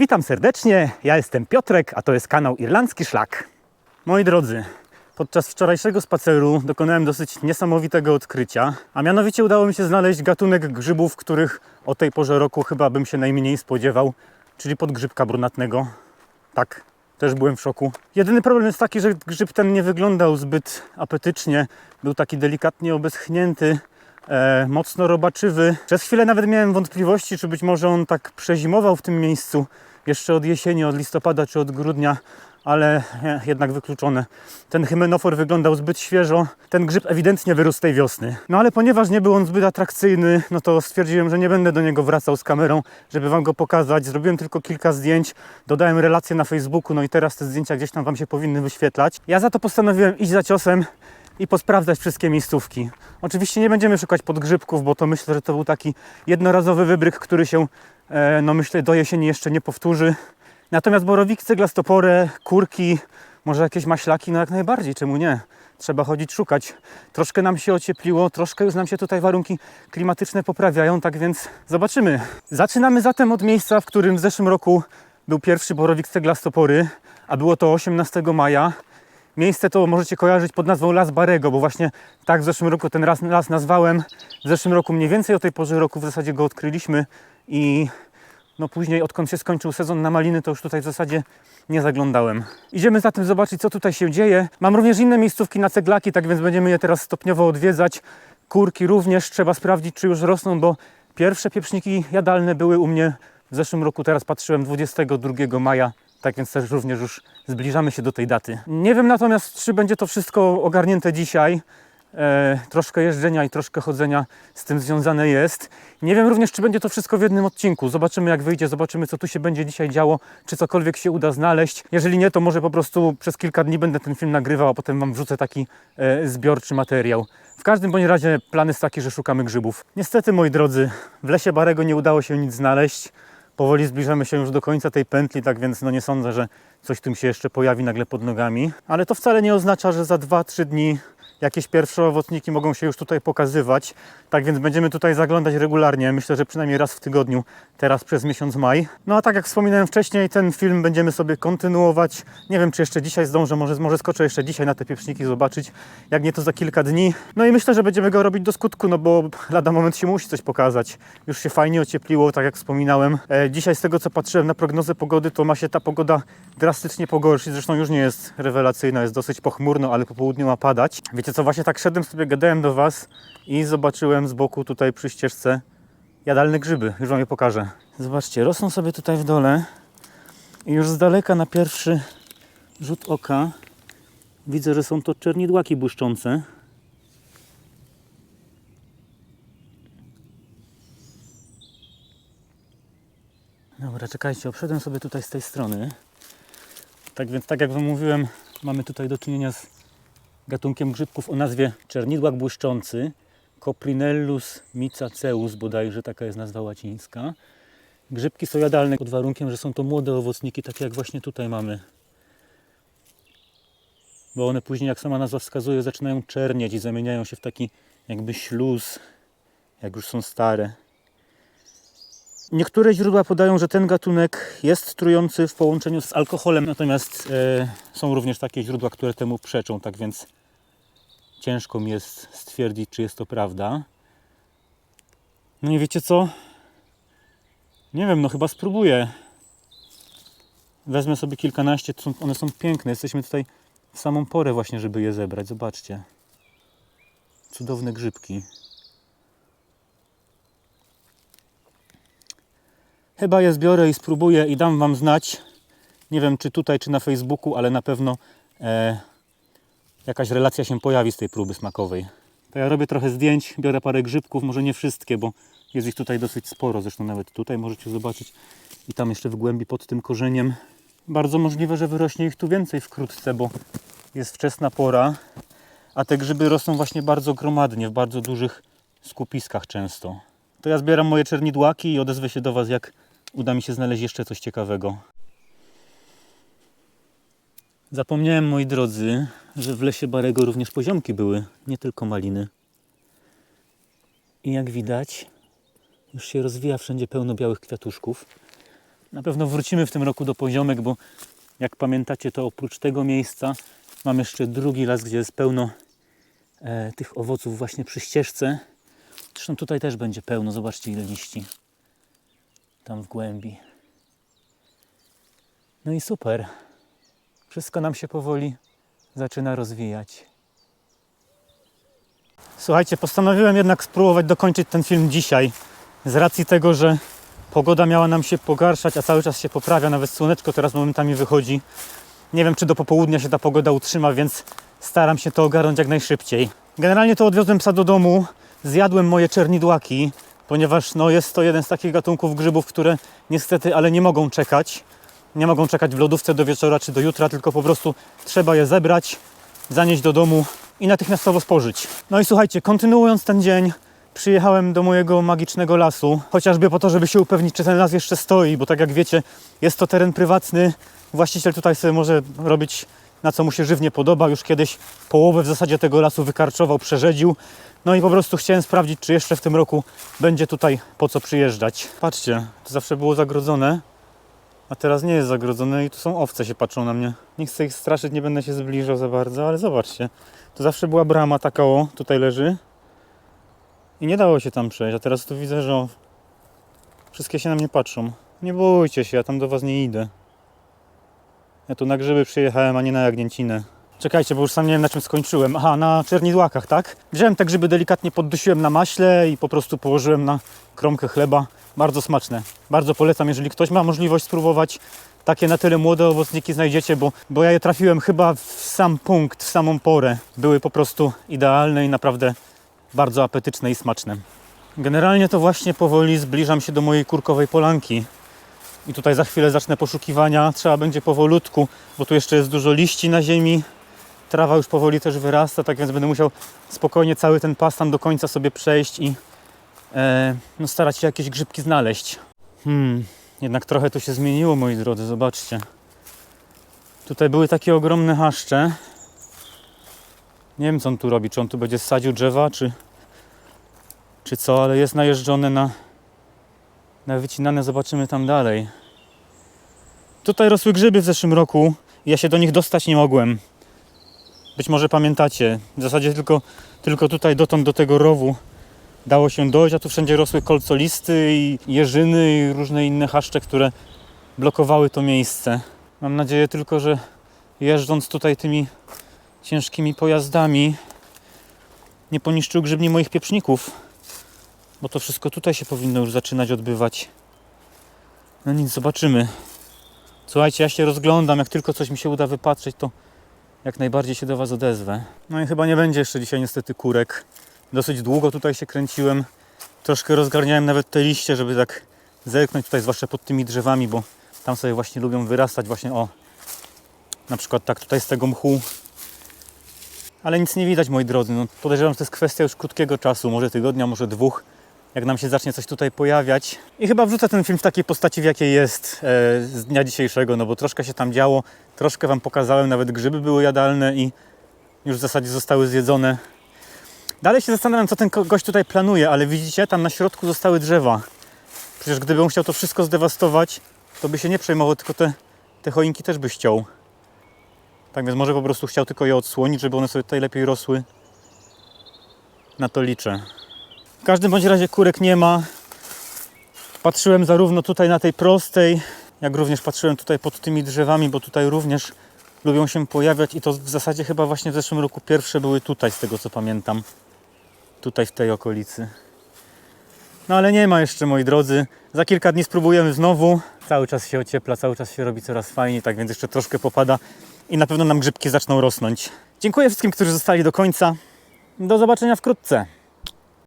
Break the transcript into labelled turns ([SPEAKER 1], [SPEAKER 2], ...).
[SPEAKER 1] Witam serdecznie, ja jestem Piotrek, a to jest kanał Irlandzki Szlak. Moi drodzy, podczas wczorajszego spaceru dokonałem dosyć niesamowitego odkrycia, a mianowicie udało mi się znaleźć gatunek grzybów, których o tej porze roku chyba bym się najmniej spodziewał, czyli podgrzybka brunatnego. Tak, też byłem w szoku. Jedyny problem jest taki, że grzyb ten nie wyglądał zbyt apetycznie. Był taki delikatnie obeschnięty, e, mocno robaczywy. Przez chwilę nawet miałem wątpliwości, czy być może on tak przezimował w tym miejscu jeszcze od jesieni, od listopada czy od grudnia, ale e, jednak wykluczone. Ten hymenofor wyglądał zbyt świeżo. Ten grzyb ewidentnie wyrósł tej wiosny. No ale ponieważ nie był on zbyt atrakcyjny, no to stwierdziłem, że nie będę do niego wracał z kamerą, żeby wam go pokazać. Zrobiłem tylko kilka zdjęć, dodałem relacje na Facebooku, no i teraz te zdjęcia gdzieś tam wam się powinny wyświetlać. Ja za to postanowiłem iść za ciosem i posprawdzać wszystkie miejscówki. Oczywiście nie będziemy szukać podgrzybków, bo to myślę, że to był taki jednorazowy wybryk, który się, no myślę, do jesieni jeszcze nie powtórzy. Natomiast borowiki, ceglastoporę, kurki, może jakieś maślaki, no jak najbardziej, czemu nie? Trzeba chodzić szukać. Troszkę nam się ociepliło, troszkę już nam się tutaj warunki klimatyczne poprawiają, tak więc zobaczymy. Zaczynamy zatem od miejsca, w którym w zeszłym roku był pierwszy borowik ceglastopory, a było to 18 maja. Miejsce to możecie kojarzyć pod nazwą Las Barego, bo właśnie tak w zeszłym roku ten las, las nazwałem. W zeszłym roku mniej więcej o tej porze roku w zasadzie go odkryliśmy i no później odkąd się skończył sezon na maliny, to już tutaj w zasadzie nie zaglądałem. Idziemy zatem zobaczyć, co tutaj się dzieje. Mam również inne miejscówki na ceglaki, tak więc będziemy je teraz stopniowo odwiedzać. Kurki również trzeba sprawdzić, czy już rosną, bo pierwsze pieprzniki jadalne były u mnie w zeszłym roku, teraz patrzyłem 22 maja, tak więc też również już zbliżamy się do tej daty. Nie wiem natomiast, czy będzie to wszystko ogarnięte dzisiaj. E, troszkę jeżdżenia i troszkę chodzenia z tym związane jest. Nie wiem również, czy będzie to wszystko w jednym odcinku. Zobaczymy, jak wyjdzie, zobaczymy, co tu się będzie dzisiaj działo, czy cokolwiek się uda znaleźć. Jeżeli nie, to może po prostu przez kilka dni będę ten film nagrywał, a potem Wam wrzucę taki e, zbiorczy materiał. W każdym bądź razie plan jest taki, że szukamy grzybów. Niestety, moi drodzy, w lesie Barego nie udało się nic znaleźć. Powoli zbliżamy się już do końca tej pętli, tak więc no nie sądzę, że coś tym się jeszcze pojawi nagle pod nogami. Ale to wcale nie oznacza, że za 2-3 dni jakieś pierwsze owocniki mogą się już tutaj pokazywać. Tak więc będziemy tutaj zaglądać regularnie. Myślę, że przynajmniej raz w tygodniu, teraz przez miesiąc maj. No a tak jak wspominałem wcześniej, ten film będziemy sobie kontynuować. Nie wiem, czy jeszcze dzisiaj zdążę, może, może skoczę jeszcze dzisiaj na te pieprzniki zobaczyć. Jak nie, to za kilka dni. No i myślę, że będziemy go robić do skutku, no bo lada moment się musi coś pokazać. Już się fajnie ociepliło, tak jak wspominałem. E, dzisiaj z tego, co patrzyłem na prognozę pogody, to ma się ta pogoda drastycznie pogorszyć. Zresztą już nie jest rewelacyjna, jest dosyć pochmurno, ale po południu ma padać. Wiecie co, właśnie tak szedłem sobie, gadałem do Was i zobaczyłem z boku tutaj przy ścieżce jadalne grzyby. Już Wam je pokażę. Zobaczcie, rosną sobie tutaj w dole i już z daleka na pierwszy rzut oka widzę, że są to czernidłaki błyszczące. Dobra, czekajcie, obszedłem sobie tutaj z tej strony. Tak więc, tak jak Wam mówiłem, mamy tutaj do czynienia z gatunkiem grzybków o nazwie czernidłak błyszczący. Coprinellus micaceus, bodajże taka jest nazwa łacińska. Grzybki są jadalne pod warunkiem, że są to młode owocniki, takie jak właśnie tutaj mamy. Bo one później, jak sama nazwa wskazuje, zaczynają czernieć i zamieniają się w taki jakby śluz, jak już są stare. Niektóre źródła podają, że ten gatunek jest trujący w połączeniu z alkoholem, natomiast e, są również takie źródła, które temu przeczą, tak więc ciężko mi jest stwierdzić, czy jest to prawda. No i wiecie co? Nie wiem, no chyba spróbuję. Wezmę sobie kilkanaście, one są piękne. Jesteśmy tutaj w samą porę właśnie, żeby je zebrać. Zobaczcie. Cudowne grzybki. Chyba je zbiorę i spróbuję i dam Wam znać. Nie wiem, czy tutaj, czy na Facebooku, ale na pewno e, jakaś relacja się pojawi z tej próby smakowej. To ja robię trochę zdjęć, biorę parę grzybków, może nie wszystkie, bo jest ich tutaj dosyć sporo. Zresztą nawet tutaj możecie zobaczyć i tam jeszcze w głębi pod tym korzeniem. Bardzo możliwe, że wyrośnie ich tu więcej wkrótce, bo jest wczesna pora, a te grzyby rosną właśnie bardzo gromadnie, w bardzo dużych skupiskach często. To ja zbieram moje czernidłaki i odezwę się do Was, jak uda mi się znaleźć jeszcze coś ciekawego. Zapomniałem, moi drodzy, że w lesie Barego również poziomki były, nie tylko maliny. I jak widać, już się rozwija wszędzie pełno białych kwiatuszków. Na pewno wrócimy w tym roku do poziomek, bo jak pamiętacie, to oprócz tego miejsca mam jeszcze drugi las, gdzie jest pełno e, tych owoców właśnie przy ścieżce. Zresztą tutaj też będzie pełno, zobaczcie ile liści. Tam w głębi. No i super. Wszystko nam się powoli zaczyna rozwijać. Słuchajcie, postanowiłem jednak spróbować dokończyć ten film dzisiaj. Z racji tego, że pogoda miała nam się pogarszać, a cały czas się poprawia, nawet słoneczko teraz momentami wychodzi. Nie wiem, czy do popołudnia się ta pogoda utrzyma, więc staram się to ogarnąć jak najszybciej. Generalnie to odwiozłem psa do domu, zjadłem moje czernidłaki, ponieważ no, jest to jeden z takich gatunków grzybów, które niestety, ale nie mogą czekać. Nie mogą czekać w lodówce do wieczora czy do jutra, tylko po prostu trzeba je zebrać, zanieść do domu i natychmiastowo spożyć. No i słuchajcie, kontynuując ten dzień, przyjechałem do mojego magicznego lasu, chociażby po to, żeby się upewnić, czy ten las jeszcze stoi, bo tak jak wiecie, jest to teren prywatny. Właściciel tutaj sobie może robić na co mu się żywnie podoba. Już kiedyś połowę w zasadzie tego lasu wykarczował, przerzedził. No i po prostu chciałem sprawdzić, czy jeszcze w tym roku będzie tutaj po co przyjeżdżać. Patrzcie, to zawsze było zagrodzone, a teraz nie jest zagrodzone i tu są owce się patrzą na mnie. Nie chcę ich straszyć, nie będę się zbliżał za bardzo, ale zobaczcie. To zawsze była brama taka o, tutaj leży. I nie dało się tam przejść, a teraz tu widzę, że wszystkie się na mnie patrzą. Nie bójcie się, ja tam do was nie idę. Ja tu na grzyby przyjechałem, a nie na jagnięcinę. Czekajcie, bo już sam nie wiem na czym skończyłem. Aha, na czernidłakach, tak? Wziąłem te grzyby delikatnie poddusiłem na maśle i po prostu położyłem na kromkę chleba. Bardzo smaczne. Bardzo polecam, jeżeli ktoś ma możliwość spróbować. Takie na tyle młode owocniki znajdziecie, bo, bo ja je trafiłem chyba w sam punkt, w samą porę. Były po prostu idealne i naprawdę bardzo apetyczne i smaczne. Generalnie to właśnie powoli zbliżam się do mojej kurkowej polanki. I tutaj za chwilę zacznę poszukiwania. Trzeba będzie powolutku, bo tu jeszcze jest dużo liści na ziemi. Trawa już powoli też wyrasta, tak więc będę musiał spokojnie cały ten pas tam do końca sobie przejść i e, no, starać się jakieś grzybki znaleźć. Hmm, jednak trochę to się zmieniło, moi drodzy, zobaczcie. Tutaj były takie ogromne haszcze. Nie wiem, co on tu robi. Czy on tu będzie sadził drzewa, czy, czy co, ale jest najeżdżone na, na wycinane. Zobaczymy tam dalej. Tutaj rosły grzyby w zeszłym roku ja się do nich dostać nie mogłem. Być może pamiętacie. W zasadzie tylko, tylko tutaj dotąd do tego rowu dało się dojść, a tu wszędzie rosły kolcolisty i jeżyny i różne inne haszcze, które blokowały to miejsce. Mam nadzieję tylko, że jeżdżąc tutaj tymi ciężkimi pojazdami nie poniszczył grzybni moich pieprzników, bo to wszystko tutaj się powinno już zaczynać odbywać. No nic, zobaczymy. Słuchajcie, ja się rozglądam, jak tylko coś mi się uda wypatrzeć, to jak najbardziej się do Was odezwę. No i chyba nie będzie jeszcze dzisiaj niestety kurek. Dosyć długo tutaj się kręciłem. Troszkę rozgarniałem nawet te liście, żeby tak zerknąć tutaj, zwłaszcza pod tymi drzewami, bo tam sobie właśnie lubią wyrastać właśnie o na przykład tak tutaj z tego mchu. Ale nic nie widać, moi drodzy. No, podejrzewam, że to jest kwestia już krótkiego czasu, może tygodnia, może dwóch, jak nam się zacznie coś tutaj pojawiać. I chyba wrzucę ten film w takiej postaci, w jakiej jest e, z dnia dzisiejszego, no bo troszkę się tam działo, troszkę Wam pokazałem, nawet grzyby były jadalne i już w zasadzie zostały zjedzone. Dalej się zastanawiam, co ten gość tutaj planuje, ale widzicie, tam na środku zostały drzewa. Przecież gdyby on chciał to wszystko zdewastować, to by się nie przejmował, tylko te, te choinki też by ściął. Tak więc może po prostu chciał tylko je odsłonić, żeby one sobie tutaj lepiej rosły. Na to liczę. W każdym bądź razie kurek nie ma. Patrzyłem zarówno tutaj na tej prostej, jak również patrzyłem tutaj pod tymi drzewami, bo tutaj również lubią się pojawiać i to w zasadzie chyba właśnie w zeszłym roku pierwsze były tutaj, z tego co pamiętam. Tutaj w tej okolicy. No ale nie ma jeszcze, moi drodzy. Za kilka dni spróbujemy znowu. Cały czas się ociepla, cały czas się robi coraz fajniej, tak więc jeszcze troszkę popada i na pewno nam grzybki zaczną rosnąć. Dziękuję wszystkim, którzy zostali do końca. Do zobaczenia wkrótce.